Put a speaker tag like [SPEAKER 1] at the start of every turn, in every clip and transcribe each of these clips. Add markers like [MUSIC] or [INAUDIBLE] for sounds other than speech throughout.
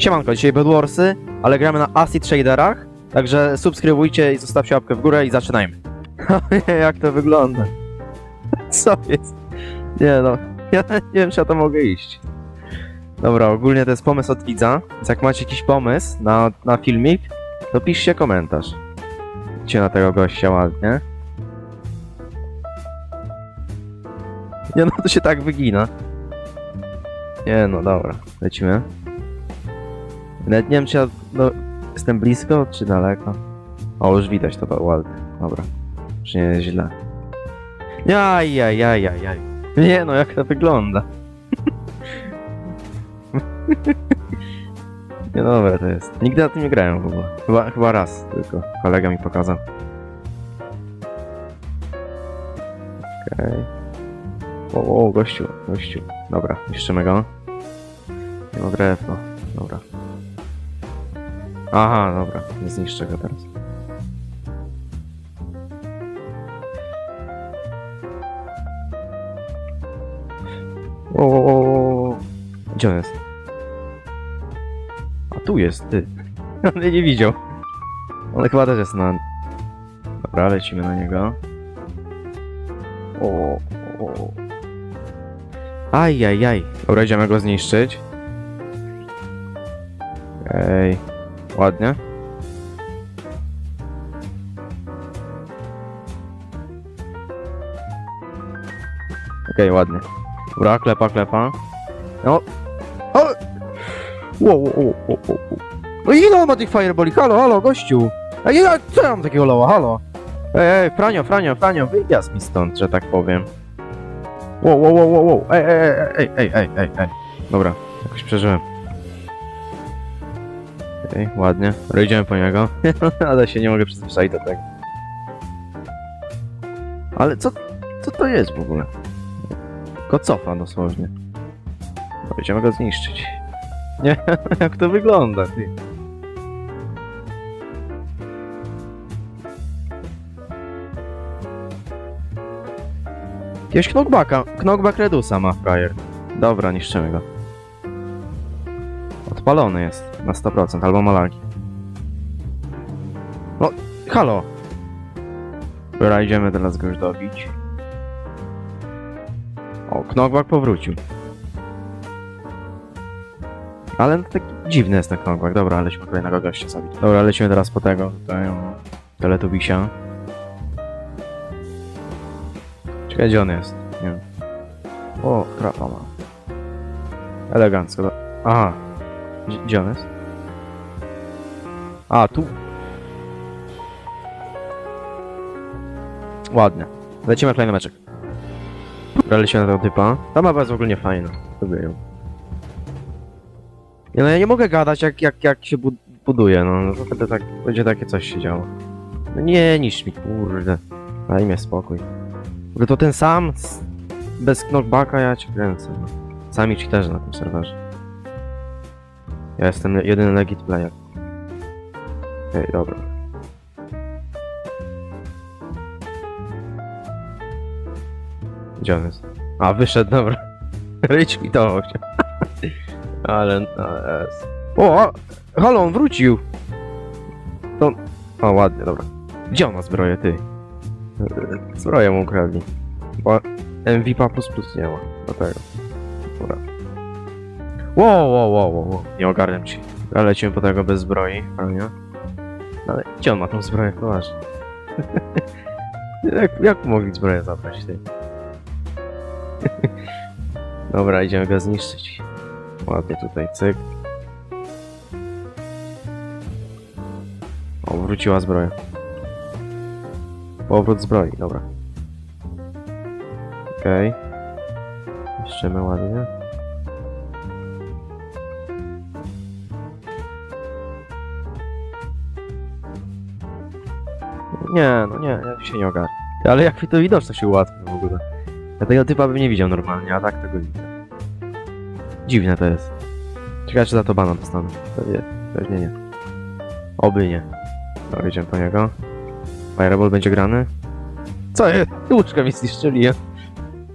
[SPEAKER 1] Siemanko, dzisiaj Bedwarsy, ale gramy na Acid Shaderach, także subskrybujcie i zostawcie łapkę w górę i zaczynajmy. [LAUGHS] Jak to wygląda? [LAUGHS] Co jest? Nie no, [LAUGHS] ja nie wiem czy ja to mogę iść. Dobra, ogólnie to jest pomysł od widza, więc jak macie jakiś pomysł na, na filmik, to piszcie komentarz. Idźcie na tego gościa ładnie. Nie no, to się tak wygina. Nie no, dobra, lecimy. Nawet nie wiem, czy ja no, jestem blisko, czy daleko. O, już widać to ładnie. Dobra. Już nie jest źle. Jaj, jaj, jaj, jaj, jaj. Nie no, jak to wygląda. [LAUGHS] nie dobra to jest. Nigdy na tym nie grałem w ogóle. Chyba, chyba raz tylko. Kolega mi pokazał. Okej. O, o, gościu, gościu. Dobra, niszczymy go. Nie ma drewno. Dobra. Aha, dobra, nie zniszczę go teraz. O, o, o. Gdzie on jest? A tu jest, ty. [LAUGHS] On nie widział. On chyba też jest na... Dobra, lecimy na niego. O, o, o. Aj, aj, aj. Dobra, idziemy go zniszczyć. Ej, ładnie. Okej, ładnie. Dobra, klepa, klepa. No. O! Wow, wow, wow, wow, wow. No ile on ma tych fireboli? Halo, halo, gościu! Ej, ja, co ja mam takiego loła? Halo? Ej, ej, Franio, Franio, Franio, wyjazd mi stąd, że tak powiem. Wow, wow, wow, wow, wow. Ej, ej, ej, ej, ej, ej, ej. Dobra, jakoś przeżyłem. Okej, ładnie. Dobra, idziemy po niego. [LAUGHS] Ale się nie mogę przyzwyczaić do tego. Ale co, co to jest w ogóle? Go cofa dosłownie. Dobra, idziemy go zniszczyć. [LAUGHS] Nie, jak to wygląda, ty. Jakiegoś knockbacka, knockback Redusa ma frajer. Dobra, niszczymy go. Odpalony jest na 100%, albo malaki. No, halo! Dobra, idziemy teraz go już dobić. O, knockback powrócił. Ale no, taki dziwny jest ten knockback. Dobra, lecimy kolejnego gościa zabić. Dobra, lecimy teraz po tego, tutaj, o, Teletubisia. Czekaj, gdzie on jest? Nie wiem. O, trapa ma. Elegancko. Aha. Gdzie, gdzie on jest? A, tu. Ładnie. Lecimy kolejny meczek. Dobra, lecimy na tego typa. Ta mapa jest w ogóle nie fajna. Lubię ją. No ja nie mogę gadać jak, jak, jak się bud buduje, no. no to wtedy tak, będzie takie coś się działo. No nie, niż mi, kurde. Daj mi spokój. Ogóle to ten sam, bez knockbacka ja cię kręcę. No. Sami cheaterzy na tym serwerze. Ja jestem jedyny legit player. Okej, dobra. Gdzie on jest? A, wyszedł, dobra. [LAUGHS] Mi to się. [LAUGHS] Ale, ale. O, a, halo, on wrócił! To... O, ładnie, dobra. Gdzie on ma zbroję, ty? Zbroję mu ukradli. Bo MVP plus plus nie ma. Do tego. Dobra. Wow, wow, wow, wow. Nie ogarniam ci. Ale lecimy po tego bez zbroi, prawda? Ale gdzie on ma tą zbroję? Poważnie. [LAUGHS] jak, jak mogli zbroję zabrać, ty? [LAUGHS] Dobra, idziemy go zniszczyć. Ładnie tutaj, cyk. O, wróciła zbroja. Powrót zbroi, dobra. Okej. Niszczymy ładnie. Nie, no nie, ja się nie ogarnę. Ale jak mi to widoczność się ułatwi w ogóle. Ja tego typa bym nie widział normalnie, a tak tego widzę. Dziwne to jest. Ciekawe czy za to bana dostanę. Pewnie, pewnie nie. Oby nie. Dobra, idziemy po niego. Fireball będzie grany. Co jest? Łóżka mi zniszczyli. ja.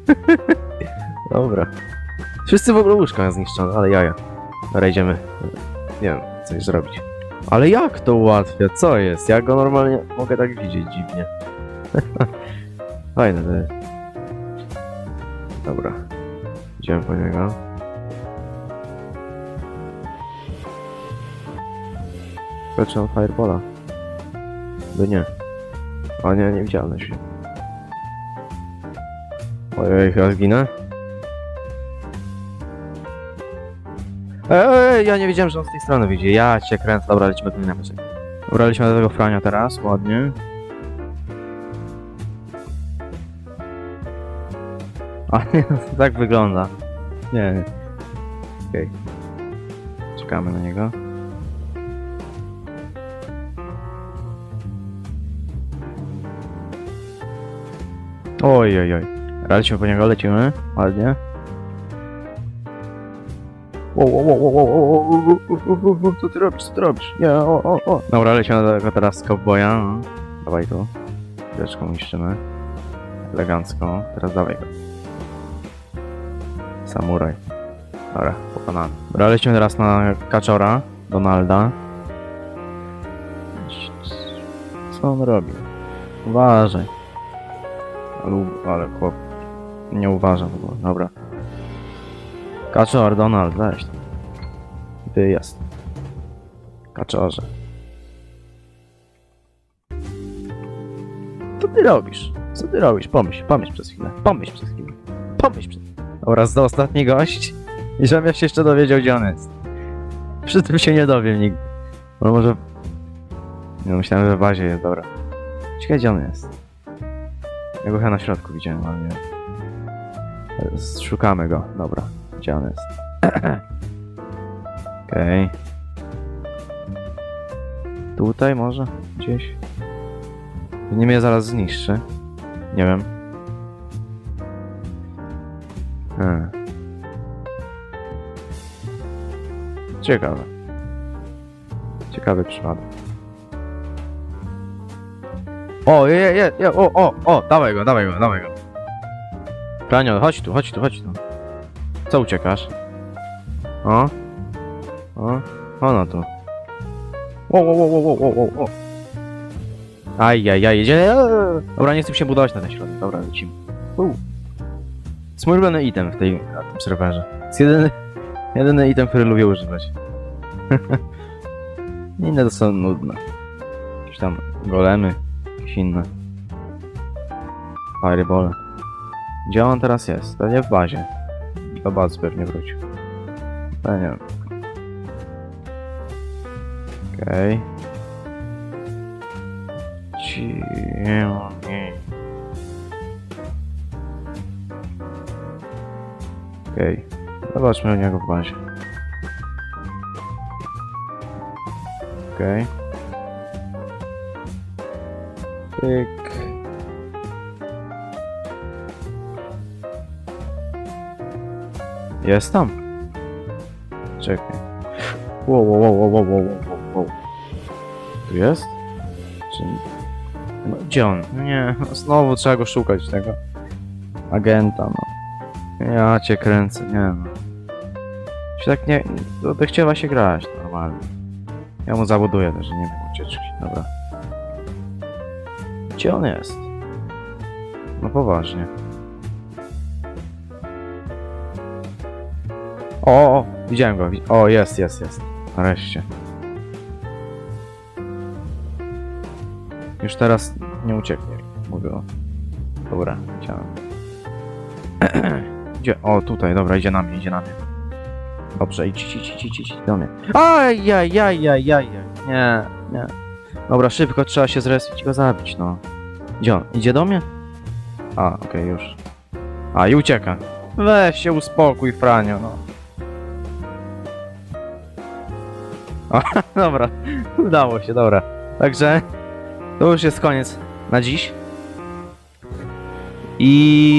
[SPEAKER 1] [LAUGHS] Dobra. Wszyscy w ogóle łóżka zniszczone, ale jaja. Dobra, idziemy. nie wiem, coś zrobić. Ale jak to ułatwia? Co jest? Ja go normalnie mogę tak widzieć dziwnie. [LAUGHS] Fajne to jest. Dobra. Idziemy po niego. Na Firebola. By nie. O nie, niewidzialny się. Ojej, chyba zginę. Ej, ja nie wiedziałem, że on z tej strony wyjdzie. Ja cię kręcę. Dobra, lecimy do mnie Dobra, lecimy do tego Frania teraz, ładnie. A [LAUGHS] nie, tak wygląda. Nie, nie. Okej. Czekamy na niego. Oj, oj, oj. Lecimy po niego, lecimy. Ładnie. Wow, wow, wow, wow, wow, wow, co ty robisz, co ty robisz? Nie, o, o, o. Dobra, lecimy do tego teraz cowboya. No. Dawaj tu. Chwileczką niszczymy. Elegancko. Teraz dawaj go. Samuraj. Dobra, pokonany. Dobra, lecimy teraz na kaczora. Donalda. Co on robi? Uważaj. Ale, ale chłop nie uważa w ogóle. Dobra. Kaczor, Donald, weź. Wyjazd. Kaczorze. Co ty robisz? Co ty robisz? Pomyśl, pomyśl przez chwilę. Pomyśl przez chwilę. Pomyśl przez Oraz do ostatni gość. I żebym się jeszcze dowiedział, gdzie on jest. Przy tym się nie dowiem nigdy. No może... No, myślałem, że w bazie jest, dobra. Ciekawe, gdzie on jest. Ja go chyba na środku widziałem, ale nie. Szukamy go, dobra. Gdzie jest? [CLEARS THROAT] Okej. Tutaj może? Gdzieś? Nie mnie zaraz zniszczy. Nie wiem. Hmm. Ciekawe. Ciekawy przypadek. O, je, je, je, o, o, o, dawaj go, dawaj go, dawaj go. Planio, chodź tu, chodź tu, chodź tu. Co uciekasz? O? O? Ono tu. Wo, wo, wo, wo, wo, wo, wo, wo. Ajajaj, jedzie. Dobra, nie chcę się budować na ten środek. Dobra, lecimy. U. To jest mój ulubiony item w tej, na tym serwerze. Jest jedyny, jedyny item, który lubię używać. [LAUGHS] Inne to są nudne. Jakieś tam golemy, jakieś inne. Fireball. Gdzie on teraz jest? Pewnie w bazie. Do bazy pewnie wrócił. Ale nie wiem. Okej. Ciemniej. Okej. Zobaczmy u niego w bazie. Okej. Pyk. Jest tam. Czekaj. Wow, wow, wow, wow, wow, wow, wow, wow. Tu jest? Czy... No, gdzie on? Nie, no znowu trzeba go szukać, tego agenta, no. Ja cię kręcę, nie no. Się tak nie... Chciała się grać normalnie. Ja mu zabuduję też, nie wiem ucieczki. Dobra. Gdzie on jest? No poważnie. O, o, widziałem go. O, jest, jest, jest. Nareszcie. Już teraz nie ucieknie. Mówię. Dobra, widziałem. [CLEARS THROAT] Gdzie? O, tutaj, dobra, idzie na mnie, idzie na mnie. Dobrze, idź, idź, idź, idź, idź do mnie. Aj, aj, aj, aj, aj, nie, nie. Dobra, szybko, trzeba się zrespić i go zabić, no. Gdzie on? Idzie do mnie? A, okej, już. A, i ucieka. Weź się uspokój, Franio, no. [LAUGHS] Dobra, udało się, dobra. Także to już jest koniec na dziś. I